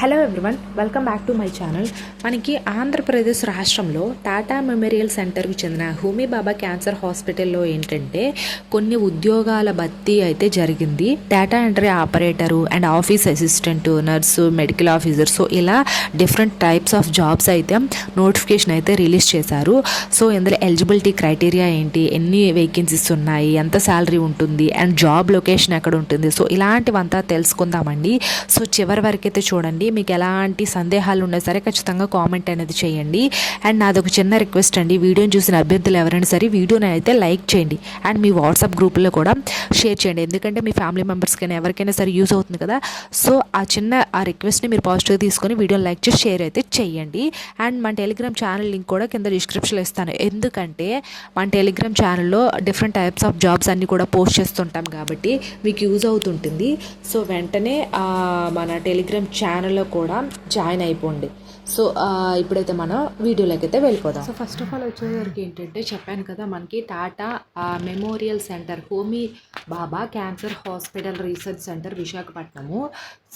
Hello everyone welcome back to my channel మనకి ఆంధ్రప్రదేశ్ రాష్ట్రంలో Tata memorial సెంటర్కి చెందిన హూమీ బాబా క్యాన్సర్ హాస్పిటల్లో ఏంటంటే కొన్ని ఉద్యోగాల భర్తీ అయితే జరిగింది. Data entry operator and office assistant nurse medical officer so ఇలా డిఫరెంట్ టైప్స్ ఆఫ్ జాబ్స్ అయితే నోటిఫికేషన్ అయితే రిలీజ్ చేశారు. సో ఇందులో ఎలిజిబిలిటీ క్రైటీరియా ఏంటి ఎన్ని వేకెన్సీస్ ఉన్నాయి ఎంత శాలరీ ఉంటుంది అండ్ జాబ్ లొకేషన్ ఎక్కడ ఉంటుంది? సో ఇలాంటివంతా తెలుసుకుందామండి. సో చివరి వరకు అయితే చూడండి మీకు ఎలాంటి సందేహాలు ఉన్నా సరే ఖచ్చితంగా కామెంట్ అనేది చేయండి. అండ్ నాది ఒక చిన్న రిక్వెస్ట్ అండి. వీడియోని చూసిన అభ్యర్థులు ఎవరైనా సరే వీడియోని అయితే లైక్ చేయండి. అండ్ మీ వాట్సాప్ గ్రూప్లో కూడా షేర్ చేయండి. ఎందుకంటే మీ ఫ్యామిలీ మెంబర్స్కైనా ఎవరికైనా సరే యూస్ అవుతుంది కదా. సో ఆ చిన్న ఆ రిక్వెస్ట్ని మీరు పాజిటివ్గా తీసుకొని వీడియోని లైక్ చేసి షేర్ అయితే చేయండి. అండ్ మన టెలిగ్రామ్ ఛానల్ లింక్ కూడా కింద డిస్క్రిప్షన్లో ఇస్తాను. ఎందుకంటే మన టెలిగ్రామ్ ఛానల్లో డిఫరెంట్ టైప్స్ ఆఫ్ జాబ్స్ అన్నీ కూడా పోస్ట్ చేస్తుంటాం కాబట్టి మీకు యూజ్ అవుతుంటుంది. సో వెంటనే మన టెలిగ్రామ్ ఛానల్ ఛానల్లో కూడా జాయిన్ అయిపోండి. సో ఇప్పుడైతే మనం వీడియోలోకి అయితే వెళ్ళిపోదాం. సో ఫస్ట్ ఆఫ్ ఆల్ వచ్చేసరికి ఏంటంటే చెప్పాను కదా మనకి Tata memorial centre Homi Bhabha cancer hospital research centre Visakhapatnam.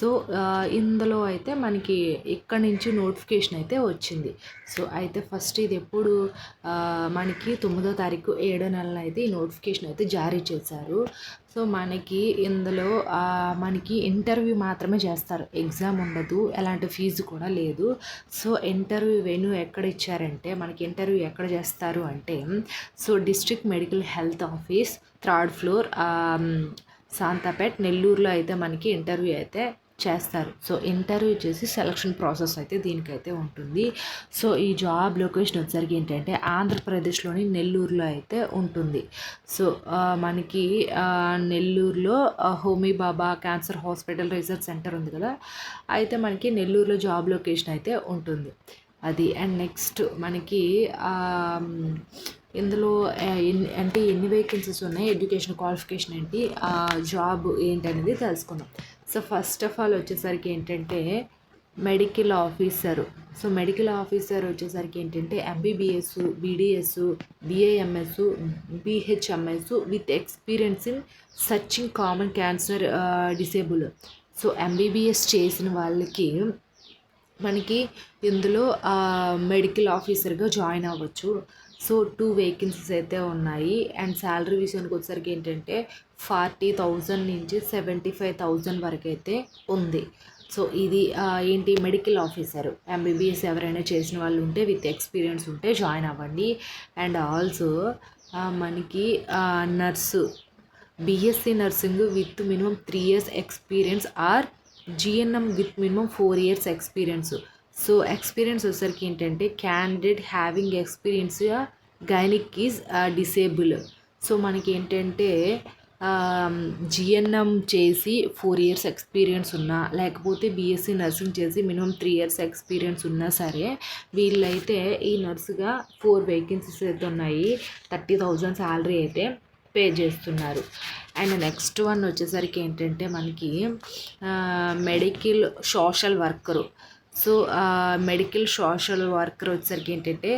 So ఇందులో అయితే మనకి ఇక్కడి నుంచి నోటిఫికేషన్ అయితే వచ్చింది. సో అయితే ఫస్ట్ ఇది ఎప్పుడు మనకి తొమ్మిదో తారీఖు ఏడో నెలన అయితే ఈ నోటిఫికేషన్ అయితే జారీ చేశారు. సో మనకి ఇందులో మనకి ఇంటర్వ్యూ మాత్రమే చేస్తారు. ఎగ్జామ్ ఉండదు ఎలాంటి ఫీజు కూడా లేదు. సో ఇంటర్వ్యూ వెన్యూ ఎక్కడ ఇచ్చారంటే మనకి ఇంటర్వ్యూ ఎక్కడ చేస్తారు అంటే so district medical health office third floor Santhapet నెల్లూరులో అయితే మనకి ఇంటర్వ్యూ అయితే చేస్తారు. సో ఇంటర్వ్యూ చేసి సెలక్షన్ ప్రాసెస్ అయితే దీనికైతే ఉంటుంది. సో ఈ జాబ్ లొకేషన్ వచ్చేసరికి ఏంటంటే ఆంధ్రప్రదేశ్లోని నెల్లూరులో అయితే ఉంటుంది. సో మనకి నెల్లూరులో Homi Bhabha Homi Bhabha cancer hospital research centre ఉంది కదా? అయితే మనకి నెల్లూరులో జాబ్ లొకేషన్ అయితే ఉంటుంది. అది అండ్ నెక్స్ట్ మనకి ఇందులో ఎన్ని అంటే ఎన్ని వేకెన్సీస్ ఉన్నాయి? ఎడ్యుకేషన్ క్వాలిఫికేషన్ ఏంటి? జాబ్ ఏంటి అనేది తెలుసుకుందాం. సో ఫస్ట్ ఆఫ్ ఆల్ వచ్చేసరికి ఏంటంటే medical officer. So medical officer వచ్చేసరికి ఏంటంటే MBBS BDS BAMS BHMS with experience in searching common cancer disable so MBBS చేసిన వాళ్ళకి మనకి ఇందులో మెడికల్ ఆఫీసర్గా జాయిన్ అవ్వచ్చు. సో టూ వేకెన్సీస్ అయితే ఉన్నాయి. అండ్ శాలరీ విషయానికి వచ్చేసరికి ఏంటంటే ఫార్టీ థౌజండ్ నుంచి సెవెంటీ ఫైవ్ థౌజండ్ వరకు అయితే ఉంది. సో ఇది ఏంటి మెడికల్ ఆఫీసర్ ఎంబీబీఎస్ ఎవరైనా చేసిన వాళ్ళు ఉంటే విత్ ఎక్స్పీరియన్స్ ఉంటే జాయిన్ అవ్వండి. అండ్ ఆల్సో మనకి nurse BSc nursing with minimum three years experience or GNM with minimum four years experience. So experience వచ్చేసరికి ఏంటంటే candidate having experience gynaec is disable. So మనకి ఏంటంటే జిఎన్ఎం చేసి ఫోర్ ఇయర్స్ ఎక్స్పీరియన్స్ ఉన్నా లేకపోతే BSc nursing చేసి minimum three years experience ఉన్నా సరే వీళ్ళైతే ఈ నర్సుగా ఫోర్ వేకెన్సీస్ అయితే ఉన్నాయి. థర్టీ థౌజండ్ శాలరీ అయితే పే చేస్తున్నారు. అండ్ నెక్స్ట్ వన్ వచ్చేసరికి ఏంటంటే మనకి medical social worker so medical social worker వచ్చేసరికి ఏంటంటే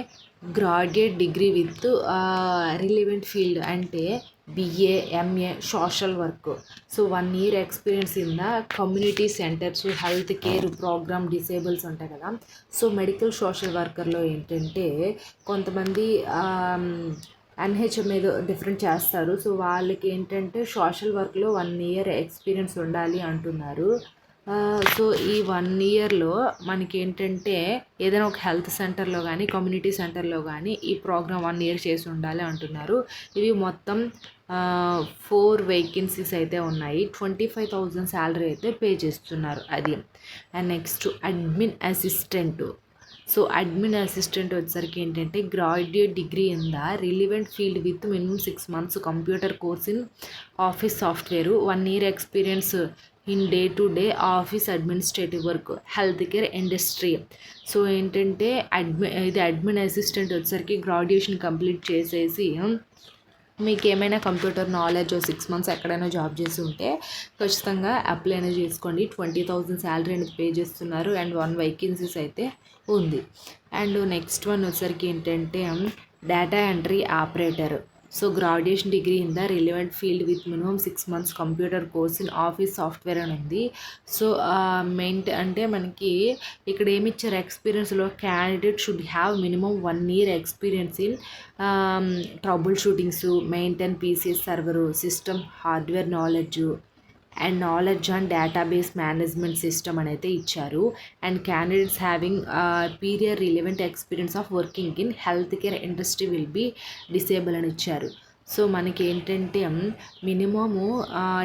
graduate degree with relevant field అంటే BA MA social work so one year experience in the community centres health care program disables ఉంటాయి కదా. So medical social వర్కర్లో ఏంటంటే కొంతమంది NHM ఏదో different చేస్తారు. సో వాళ్ళకి ఏంటంటే సోషల్ వర్క్లో వన్ ఇయర్ ఎక్స్పీరియన్స్ ఉండాలి అంటున్నారు. సో ఈ వన్ ఇయర్లో మనకి ఏంటంటే ఏదైనా ఒక హెల్త్ సెంటర్లో కానీ కమ్యూనిటీ సెంటర్లో కానీ ఈ ప్రోగ్రామ్ వన్ ఇయర్ చేసి ఉండాలి అంటున్నారు. ఇవి మొత్తం ఫోర్ వేకెన్సీస్ అయితే ఉన్నాయి. ట్వంటీ ఫైవ్ థౌజండ్ శాలరీ అయితే పే చేస్తున్నారు అది. And next admin assistant. So admin assistant వచ్చేసరికి ఏంటంటే graduate degree in the relevant field with minimum six months computer course in office software. One year experience in day to day office administrative work health care industry so ఏంటంటే అడ్మి ఇది admin assistant వచ్చేసరికి graduation complete చేసేసి మీకు ఏమైనా computer knowledge six months ఎక్కడైనా job చేసి ఉంటే ఖచ్చితంగా అప్లై అనేది చేసుకోండి. ట్వంటీ థౌజండ్ శాలరీ అనేది పే చేస్తున్నారు అండ్ వన్ వేకెన్సీస్ అయితే ఉంది. అండ్ నెక్స్ట్ వన్ వచ్చేసరికి ఏంటంటే data entry operator so graduation degree in the relevant field with minimum six months computer course in office software అని ఉంది. సో మెయింట్ అంటే మనకి ఇక్కడ ఏమి ఇచ్చారు? ఎక్స్పీరియన్స్లో candidate should have minimum one year experience in trouble shootings maintain PCs server system hardware knowledge and knowledge and database management system అని అయితే ఇచ్చారు. And candidates having prior relevant experience of working in health care industry will be desirable అని ఇచ్చారు. So మనకి ఏంటంటే minimum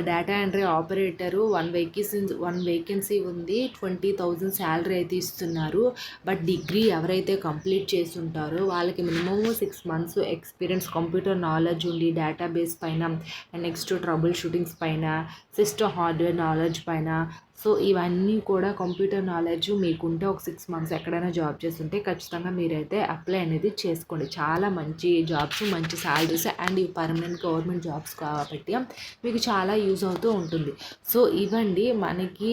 data entry operator one vacancy one vacancy ఉంది twenty thousand salary అయితే ఇస్తున్నారు. బట్ డిగ్రీ ఎవరైతే కంప్లీట్ చేసి ఉంటారో వాళ్ళకి minimum six months experience computer knowledge ఉండి డేటాబేస్ పైన నెక్స్ట్ ట్రబుల్ షూటింగ్స్ పైన సిస్టమ్ హార్డ్వేర్ నాలెడ్జ్ పైన సో ఇవన్నీ కూడా కంప్యూటర్ నాలెడ్జ్ మీకుంటే ఒక సిక్స్ మంత్స్ ఎక్కడైనా జాబ్ చేస్తుంటే ఖచ్చితంగా మీరైతే అప్లై అనేది చేసుకోండి. చాలా మంచి జాబ్స్ మంచి శాలరీస్ అండ్ ఈ పర్మనెంట్ గవర్నమెంట్ జాబ్స్ కాబట్టి మీకు చాలా యూజ్ అవుతూ ఉంటుంది. సో ఇవ్వండి మనకి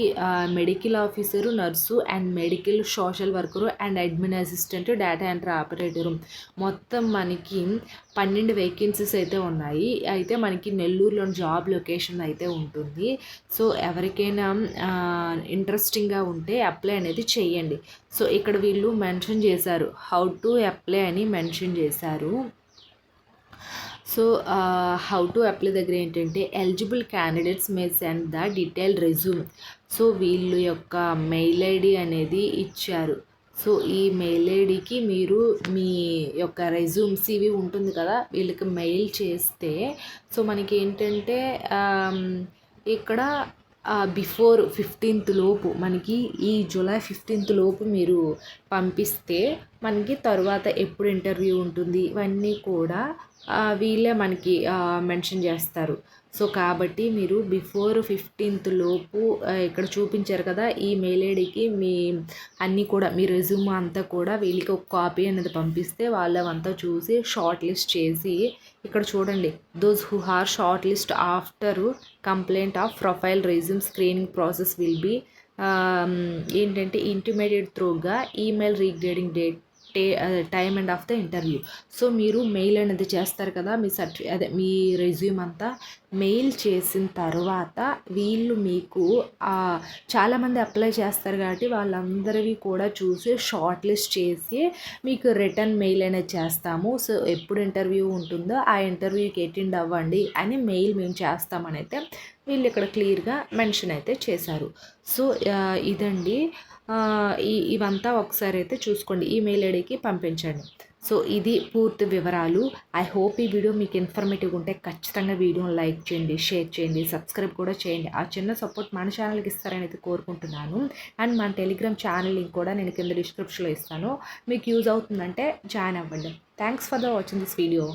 medical officer nurse and medical social worker and admin assistant data entry operator. మొత్తం మనకి పన్నెండు వేకెన్సీస్ అయితే ఉన్నాయి. అయితే మనకి నెల్లూరులోని జాబ్ లొకేషన్ అయితే ఉంటుంది. సో ఎవరికైనా ఇంట్రెస్టింగ్గా ఉంటే అప్లై అనేది చేయండి సో ఇక్కడ వీళ్ళు మెన్షన్ చేశారు. హౌ టు అప్లై అని మెన్షన్ చేశారు. సో హౌ టు అప్లై దగ్గర ఏంటంటే eligible candidates may send the detail resume so వీళ్ళు యొక్క మెయిల్ ఐడి అనేది ఇచ్చారు. సో ఈ మెయిల్ ఐడికి మీరు మీ యొక్క రెజ్యూమ్స్ ఇవి ఉంటుంది కదా వీళ్ళకి మెయిల్ చేస్తే సో మనకి ఏంటంటే ఇక్కడ బిఫోర్ ఫిఫ్టీన్త్ లోపు మనకి ఈ జూలై ఫిఫ్టీన్త్ లోపు మీరు పంపిస్తే మనకి తర్వాత ఎప్పుడు ఇంటర్వ్యూ ఉంటుంది ఇవన్నీ కూడా వీళ్ళే మనకి మెన్షన్ చేస్తారు. సో కాబట్టి మీరు బిఫోర్ ఫిఫ్టీన్త్ లోపు ఇక్కడ చూపించారు కదా ఈ మెయిల్ ఐడికి మీ అన్నీ కూడా మీ రెజ్యూమ్ అంతా కూడా వీళ్ళకి ఒక కాపీ అనేది పంపిస్తే వాళ్ళవంతా చూసి షార్ట్ లిస్ట్ చేసి ఇక్కడ చూడండి those who are short list after complaint of profile resume screening process will be ఏంటంటే ఇంటిమేడియట్ త్రూగా ఈమెయిల్ రీగ్రేడింగ్ డేట్ టే time and of the interview. So మీరు మెయిల్ అనేది చేస్తారు కదా మీ సర్టి అదే మీ రెజ్యూమ్ అంతా మెయిల్ చేసిన తర్వాత వీళ్ళు మీకు చాలామంది అప్లై చేస్తారు కాబట్టి వాళ్ళందరివి కూడా చూసి షార్ట్ లిస్ట్ చేసి మీకు రిటర్న్ మెయిల్ అనేది చేస్తాము. సో ఎప్పుడు ఇంటర్వ్యూ ఉంటుందో ఆ ఇంటర్వ్యూకి అటెండ్ అవ్వండి అని మెయిల్ మేము చేస్తామని అయితే వీళ్ళు ఇక్కడ క్లియర్గా మెన్షన్ అయితే చేశారు. సో ఇదండి. ఇవంతా ఒకసారి అయితే చూసుకోండి. ఈమెయిల్ ఐడికి పంపించండి. సో ఇది పూర్తి వివరాలు. ఐ హోప్ ఈ వీడియో మీకు ఇన్ఫర్మేటివ్ ఉంటే ఖచ్చితంగా వీడియోని లైక్ చేయండి షేర్ చేయండి సబ్స్క్రైబ్ కూడా చేయండి. ఆ చిన్న సపోర్ట్ మన ఛానల్కి ఇస్తారని అయితే కోరుకుంటున్నాను. అండ్ మన టెలిగ్రామ్ ఛానల్ లింక్ కూడా నేను కింద డిస్క్రిప్షన్లో ఇస్తాను. మీకు యూజ్ అవుతుందంటే జాయిన్ అవ్వండి. Thanks for the watching this video.